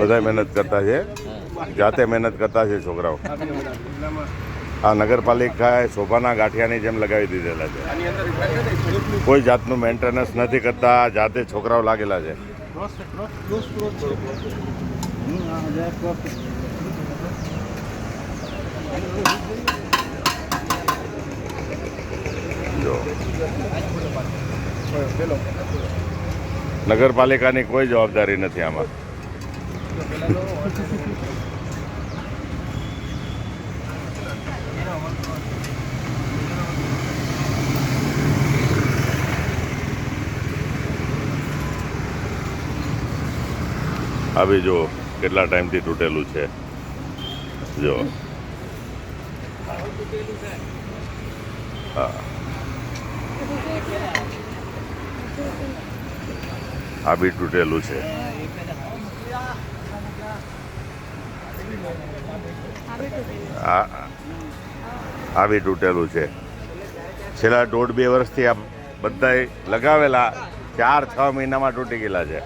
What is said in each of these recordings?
બધા મહેનત કરતા છે. જાતે મહેનત કરતા છે છોકરાઓ. આ નગરપાલિકાએ શોભાના ગાંઠિયાની જેમ લગાવી દીધેલા છે. કોઈ જાતનું મેન્ટેનન્સ નથી કરતા જાતે છોકરાઓ લાગેલા છે. જો. નગરપાલિકાની કોઈ જવાબદારી નથી આમાં. આ બી જો કેટલા ટાઈમથી તૂટેલું છે. જો. હા. આ બી તૂટેલું છે. આ આ તૂટેલું છે. છેલ્લા દોઢ બે વર્ષથી આ બધાએ લગાવેલા ચાર છ મહિનામાં તૂટી ગયેલા છે.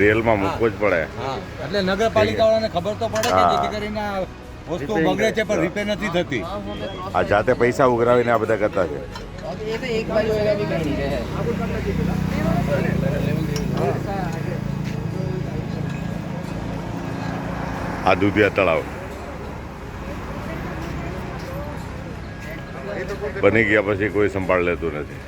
રિયલમાં મૂકવો જ પડે. હા. એટલે નગરપાલિકાવાળાને ખબર તો પડે કે જેથી કરીને વસ્તુ બગડે છે પણ રિપેર નથી થતી. આ જાતે પૈસા ઉઘરાવીને આ બધા કરતા છે. આ દુધિયા તળાવ. બની ગયા પછી કોઈ સંભાળ લેતું નથી.